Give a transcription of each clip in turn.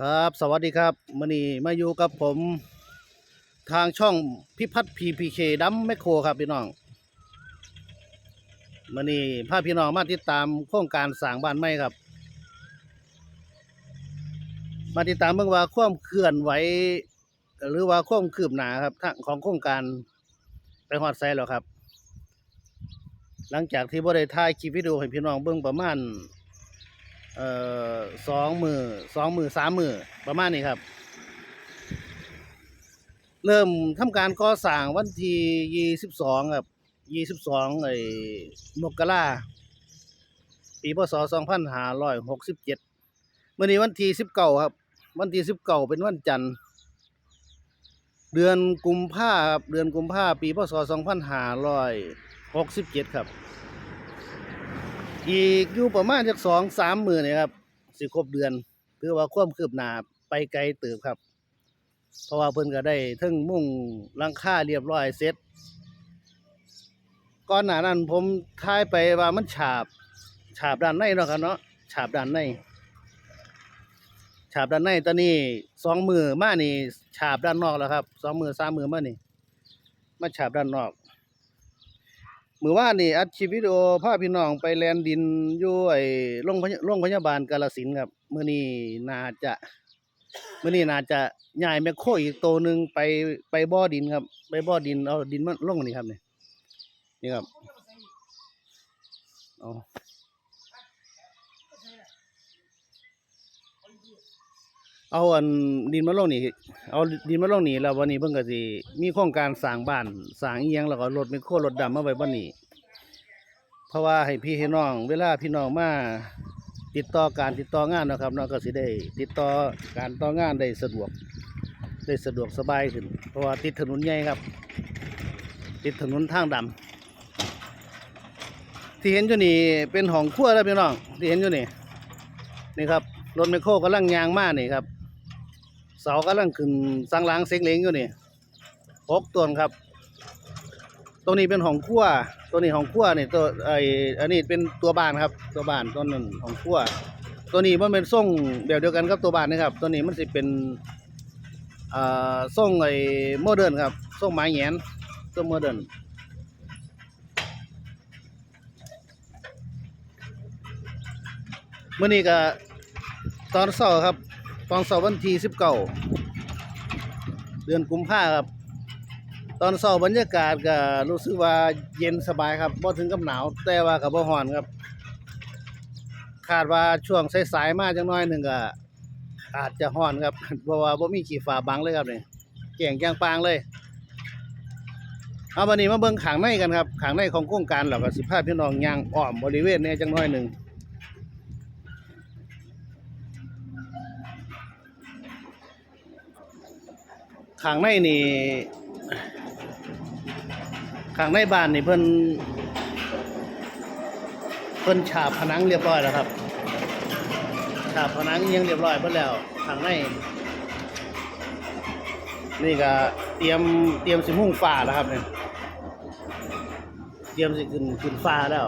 ครับสวัสดีครับมื่อนี้มาอยู่กับผมทางช่องพิพัฒน์พีพีเคดัมแมคโครครับพี่น้องมื่อนี้พาพี่น้องมาติดตามโครงการสร้างบ้านใหม่ครับ มาติดตามเบิ่งว่าความเคลื่อนไหวหรือว่าความคืบหน้าครับทางของโครงการไปฮอดไซแล้วครับ หลังจากที่บ่ได้ถ่ายคลิปวิดีโอให้พี่น้องเบิ่งประมาณ เอ่อสองมือสองมือสามมือประมาณนี้ครับ เริ่มทำการก่อสร้างวันที่ยี่สิบสองครับยี่สิบสองไอ้มกราปีพศสองพันห้าร้อยหกสิบเจ็ดเมื่อนี้วันที่สิบเก้าครับ วันที่สิบเก้าเป็นวันจันทร์เดือนกุมภาครับเดือนกุมภาปีพศสองพันห้าร้อยหกสิบเจ็ดครับ อีกอยู่ประมาณจากสองสามหมือเนี่ยครับสิครบเดือนถือว่าความคืบหนาไปไกลเติบครับ เพราะว่าเพิ่นก็ได้เทึงมุ่งลังค่าเรียบร้อยเสร็จก่อนหน้านั้นผมทายไปว่ามันฉาบ ฉาบด้านในเนาะครับเนาะฉาบด้านใน ฉาบด้านในตอนนี้สองมือมานี่ ฉาบด้านนอกแล้วครับสองมือสามมือมานี่มาฉาบด้านนอก มือว่านี่อัดคลิปวิดีโอพาพี่น้องไปแลนดินอยู่ไอ้โรงพยาโรงพยาบาลกาลสินครับเมื่อนี้น่าจะเมื่อนี้น่าจะย้ายแมคโครอีกตัวหนึงไปไปบ่อดินครับ ไปบ่อดินเอาดินมาลงนี่ครับนี่นี่ครับอ๋อ เอาอันดินมาลงนี่เอาดินมาลงนี่แล้ววันนี้เพิ่นก็สิมีโครงการสร้างบ้านสร้างอีหยังแล้วก็รถแมคโครรถดำมาไว้บ่นี้ เพราะว่าให้พี่ให้น้อง เวลาพี่น้องมาติดต่อการติดต่องานนะครับเนาะก็สิได้ ติดต่อการต่องานได้สะดวก ได้สะดวกสบายขึ้น เพราะว่าติดถนนใหญ่ครับ ติดถนนทางดำที่เห็นอยู่นี่เป็นห้องครัวแล้วพี่น้องที่เห็นอยู่นี่นี่ครับรถไมคโครกำลังยางมากนี่ครับ เสากำลังขึ้นสังหลังเซ็งเหลงอยู่นี่หกตัวครับตรงนี้เป็นหองครัวตัวนี้หองครัวนี่ตัวไออันนี้เป็นตัวบานครับ ตัวบานตัวนั้นห้องครัวตัวนี้มันเป็นทรงแบบเดียวกันกับตัวบานนะครับ ตัวนี้มันสิเป็นอ่าทรงไอโมเดิร์นครับทรงไม้แหงนทรงโมเดิร์นเมื่อนี้ก็ตอนเสาร์ครับ ตอนเสาร์วันที่สิบเก้าเดือนกุมภาครับ ตอนเช้าบรรยากาศก็รู้สึกว่าเย็นสบายครับบ่ถึงกับหนาว แต่ว่าก็บ่ร้อนครับ คาดว่าช่วงสายๆมาจังน้อยหนึ่งก็อาจจะร้อนครับเพราะว่าบ่มีขี้ฟ้าบังเลยครับเนี่แก่งแกงปางเลยเอาวันนี้มาเบิ่งขางในกันครับขางในของโครงการเราก็สิพาพี่น้องย่างอ้อมบริเวณนี้จังน้อยหนึ่ง ข้างในนี่ข้างในบ้านนี่เพิ่นเพิ่นฉาบผนังเรียบร้อยแล้วครับฉาบผนังยังเรียบร้อยเพิ่นแล้วข้างในนี่ก็เตรียมเตรียมสิมุ่งฟ้าแล้วครับเนี่ยเตรียมสิขึ้นขึ้นฟ้าแล้ว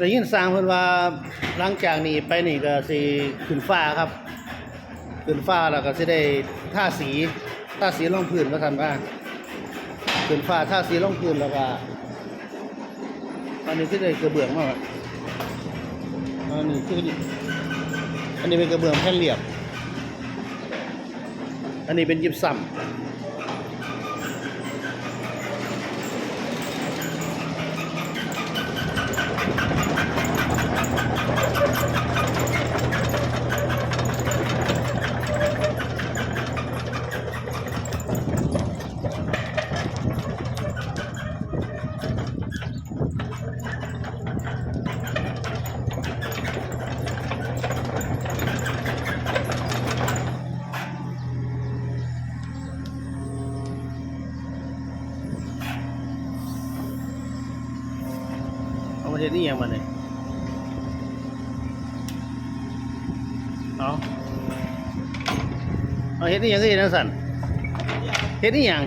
ได้ยินสร้างเพิ่นว่าหลังจากนี้ไปนี่ก็สิขึ้นฟ้าครับ ขึ้นฟ้าแล้วก็สิได้ท่าสีท่าสีลงพื้นก็ทันว่าขึ้นฟ้าท่าสีลงพื้นแล้วก็อันนี้สิได้กระเบื้องมาอันนี้คืออันนี้เป็นกระเบื้องแผ่นเรียบอันนี้เป็นยิบซ้ำ เอามาเฮ็ดนี่ยังมาเนี่ยเอาเอาเฮ็ดนี่ยังก็เฮ็ดจังซั่นเฮ็ดนี่ยัง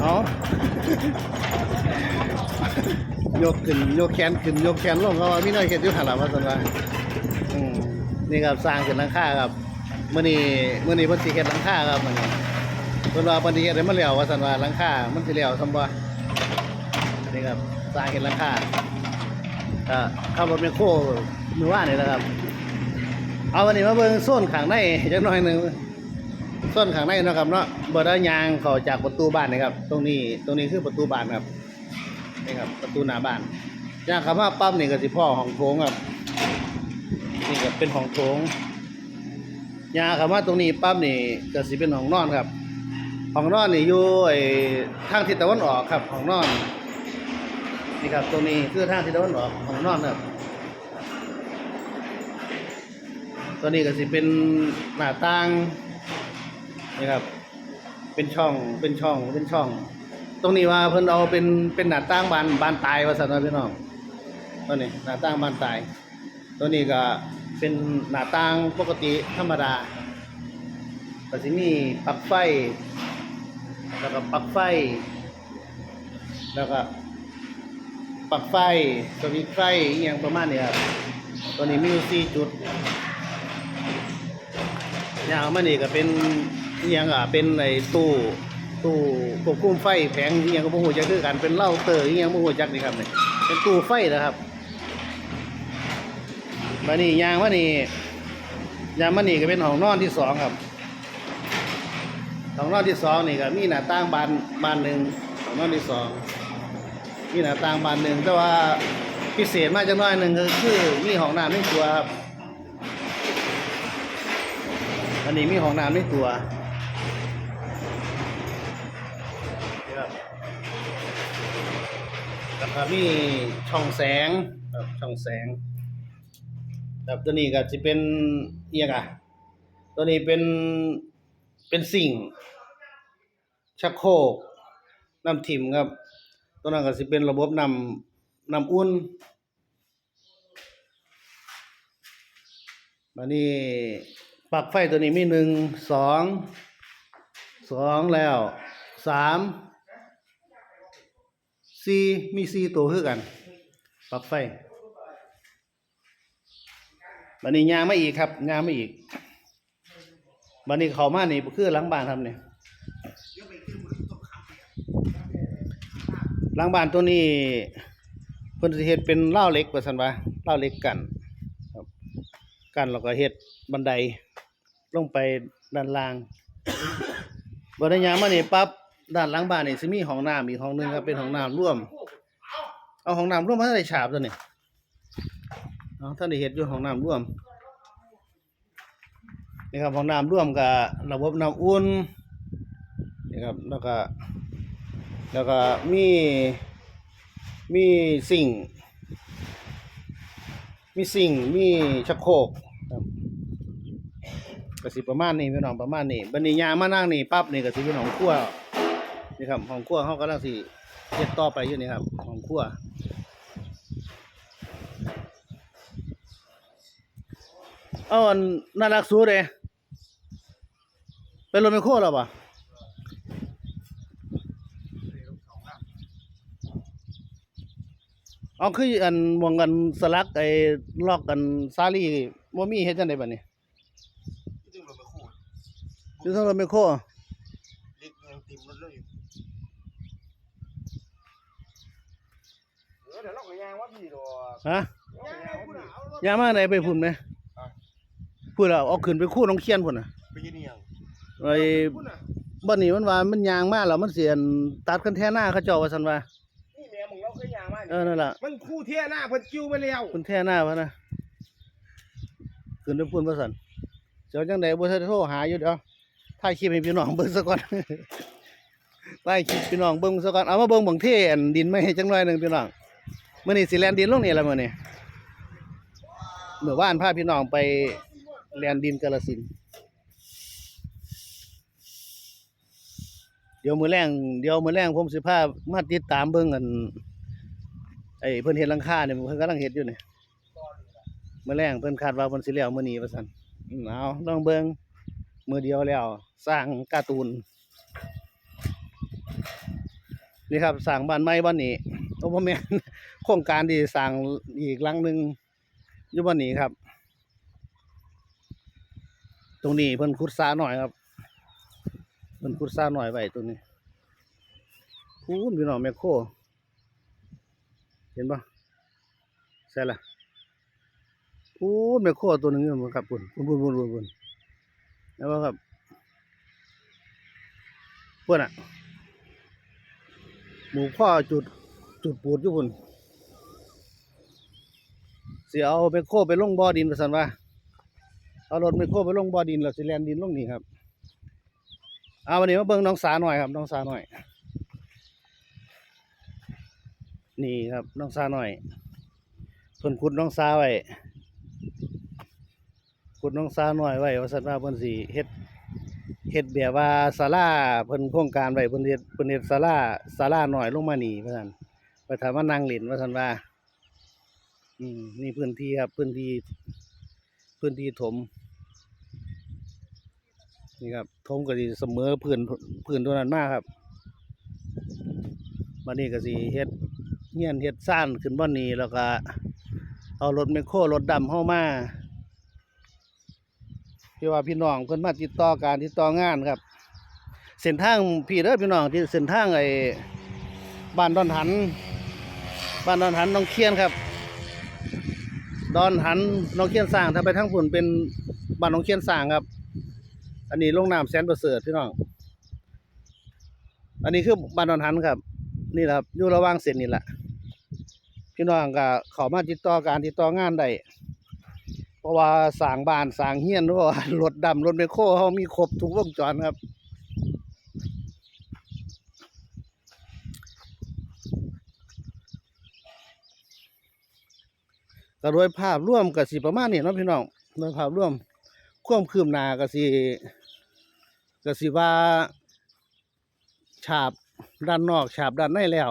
เอาโยกขึ้นโยกแขนขึ้นโยกแขนลงเขาว่ามีน้อยเฮ็ดอยู่หั่นล่ะว่าซั่นว่านี่ครับสร้างขึ้นหลังคาครับเมื้อนี้เมื้อนี้เพิ่นสิเฮ็ดหลังคาครับมื้อนี้เพิ่นว่าเพิ่นสิเฮ็ดให้มันแล้วว่าซั่นว่าหลังคามันสิแล้วซั่นบ่ นี่ครับสร้างเฮ็ดหลังคาอ่าขับรถแมคโครมือวานนี่แหละครับ เอาวันนี้มาเบิ่งโซนข้างในจักหน่อยหนึ่งส่วนข้างในนะครับเนาะเบ่ได้ยางเขาจากประตูบ้านนะครับ ตรงนี้ตรงนี้คือประตูบ้านครับนี่ครับ ประตูหน้าบ้านย่างข้ามาปั๊บนี่ก็สิพ่อห้องโถงครับนี่ก็เป็นห้องโถงยางข้ามาตรงนี้ปั๊บนี่ก็สิเป็นห้องนอนครับห้องนอนนี่อยู่ไอ้ทางทิศตะวันออกครับห้องนอน นี่ครับ ตรงนี้คือทางทิศตะวันออกห้องนอนครับตัวนี้ก็สิเป็นหน้าต่างนี่ครับ เป็นช่องเป็นช่องเป็นช่อง ตรงนี้ว่าเพิ่นเอาเป็นเป็นหน้าต่างบานบานตายว่าสันว่าพี่น้องตัวนี้หน้าต่างบานตาย ตัวนี้ก็เป็นหน้าต่างปกติธรรมดาก็สิมีปลั๊กไฟ แล้วก็ปลั๊กไฟ แล้วก็ ปลั๊กไฟสวิตช์ไฟอหย่างประมาณนี้ครับตัวนี้มีอยู่สี่จุดยาวมานี่ก็เป็นอิหยังอะเป็นไอ้ตู้ตู้ควบคุมไฟแผงอิหยังก็บ่ฮู้จักคือกันเป็นเล่าเตอร์อหยังบ่ฮู้จักนี่ครับนี่เป็นตู้ไฟนะครับมานี่ยางมานี่ยางมานี่ก็เป็นห้องนอนที่สองครับห้องนอนที่สองนี่ก็มีหน้าต่างบานบานหนึ่งห้องนอนที่สอง มีหน้าต่างบานหนึ่งแต่ว่าพิเศษมากจังน้อยหนึ่งก็คือมีห้องน้ำในตัวครับอันนี้มีห้องน้ำในตัวนะครับแล้วก็มีช่องแสงครับช่องแสงครับตัวนี้ก็จะเป็นเอียงอะตัวนี้เป็นเป็นสิ่งชักโครกน้ำถิ่มครับ ตัวนั้นก็จะเป็นระบบนำนำอุ่นมานี่ปลั๊กไฟตัวนี้มีหนึ่งสองสองแล้วสามสี่มีสี่ตัวคือกันปลั๊กไฟบันนี้ยางมาอีกครับยางมาอีกบันนี้เขามานี่คือหลังบ้านครับเนี่ย หลังบ้านตัวนี้เพิ่นสิเฮ็ดเป็นเล่าเหล็กว่าซั่นว่าเล่าเหล็กกันครับกันแล้วก็เฮ็ดบันไดลงไปด้านล่างบันไดยามานี่ปั๊บด้านหลังบ้านนี่สิมีห้องน้ำอีกห้องหนึงครับเป็นห้องน้ำร่วม เอาห้องน้ำร่วมมาได้ฉาบตัวนี้เอาท่านได้เฮ็ดอยู่ห้องน้ำร่วมนี่ครับห้องน้ำร่วมกับระบบน้ำอุ่นนี่ครับแล้วก็ แล้วก็มีมีสิ่ง มีสิ่งมีชักโครกครับก็สิประมาณนี้พี่น้องประมาณนี้บัดนี้ยามานั่งนี่ปั๊บนี่ก็สิเป็นห้องครัวนี่ครับห้องครัวเฮากำลังสิเฮ็ดต่อไปอยู่นี่ครับห้องครัวเอาอันน่ารักสูเด้เป็นรถไมโครแล้วปะ เอาคืออันหมองกันสลักไอ้ลอกกันซาลีบ่มีเฮ็ดจังไดบัดนี้จึงรถไปคู่อยู่ทางรถไมคโครเล็กยังติมรถเลยเออเดี๋ยวเราก็ยางว่าพี่ดอกฮะยางเอาพุ่นน่ะเอารถยางมาไหนไปพุ่นไหมอะพุ่นแล้วเอาขึ้นไปคู่น้องเคียนพุ่นน่ะไปยืนยังไอ้พุ่นน่ะบ้านนี้มันว่ามันยางมาแล้วมันเสียนตัดกันแท่หน้าเขาเจ้าว่าซั่นว่านี่แม่มึงเรา เคยยางมาเออนั่นล่ะ มันคู่เที่ยหน้าเพิ่นกิ้วไปแล้วคุณแท่หน้าพะนะขึ้นไปพุ่นว่าซั่นเจ้าจังไดบ่ทันได้โทรหาอยู่เดี๋ยวถ่ายคลิปให้พี่น้องเบิ่งซะก่อน ถ่ายคลิปพี่น้องเบิ่งซะก่อน เอามาเบิ่งบังเทอันดินไม่ให้จังหน่อยหนึงพี่น้องมื้อนี้สิแล่นดินลงนี่ล่ะมื้อนี้เมื่อวานพาพี่น้องไปแล่นดินกาฬสินธุ์เดี๋ยวมื้อแรงเดี๋ยวมื้อแรงผมสิพามาติดตามเบิ่งอัน ไอ้เพิ่นเฮ็ดหลังคาเนี่ยเพิ่นกำลังเฮ็ดอยู่เนี่ยเมื้อแรงเพิ่นคาดว่าเพิ่นสิแล้วมื้อนี้ว่าซั่นเอาลองเบิ่งมือเดียวแล้ว สร้างการ์ตูน นี่ครับสร้างบ้านใหม่บ้านนี้โอ้พ่อแม่โครงการที่สร้างอีกหลังหนึ่งอยู่บ้านนี้ครับ ตรงนี้เพิ่นขุดสระหน่อยครับเพิ่นขุดสระหน่อยไว้ตรงนี้พูนพี่น้องแมคโคร เห็นปะใช่ละพูนแมคโครตัวหนึ่งอยู่ครับปุ่นปุ่นปุ่นปุ่นปุ่นปุ่นแล้วว่าครับปุ่อนอะหมูพ่อจุดจุดปูดอยู่พุ่นเสิเอาไปโคไปลงบ่อดินประสันว่าเอารถไปโคไปลงบ่อดินแล้วสิแลนดินลงนี่ครับเอาวันนี้มาเบิ่งน้องสาหน่อยครับน้องสาหน่อย นี่ครับน้องสาหน่อยเพิ่นขุดน้องสาไว้ขุดน้องสาหน่อยไว้ว่าสันว่าเพิ่นสิเฮ็ดเฮ็ดแบบว่าศาลาเพิ่นโครงการไว้เพิ่นเฮ็ดเพิ่นเฮ็ดศาลาศาลาหน้อยลงมานี่ว่าซั่นไปถามว่านั่งเล่นว่าซั่นว่า อืมนี่พื้นที่ครับ พื้นที่ พื้นที่ถม นี่ครับถมก็สิเสมอพื้นพื้นตัวนั้นมากครับบัดนี้ก็สิเฮ็ด เฮียนเฮ็ดซ่านขึ้นบ่อนนี้แล้วก็ เอารถแมคโครรถดำเข้ามาที่ว่าพี่น้องเพิ่นมาติดต่อการติดต่องานครับ เส้นทางพี่เด้อพี่น้องที่เส้นทางไอ้บ้านดอนหัน บ้านดอนหันน้องเคียนครับ ดอนหันน้องเคียนสร้างถ้าไปทางฝุ่นเป็นบ้านน้องเคียนสร้างครับ อันนี้ลงน้ำแสนประเสริฐพี่น้อง อันนี้คือบ้านดอนหันครับ นี่แหละครับอยู่ระหว่างเส้นนี่แหละ พี่น้องก็เข้ามาติดต่อการติดต่องานได้เพราะว่าสางบ้านสางเฮียนหรือว่ารถดำรถไมโครเขามีครบทุกวงจรครับ ก็โดยภาพร่วมก็สิประมาณนี้เนาะพี่น้องโดยภาพร่วมความคืบหน้าก็สิก็สิว่าฉาบด้านนอกฉาบด้านในแล้ว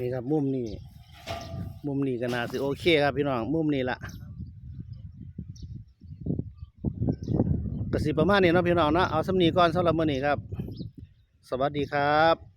นี่ครับมุมนี้มุมนี้ก็น่าสิโอเคครับพี่น้องมุมนี้ละก็สิประมาณนี้เนาะพี่น้องเนาะเอาสำนีก่อนสำหรับมื้อนี้ครับ สวัสดีครับ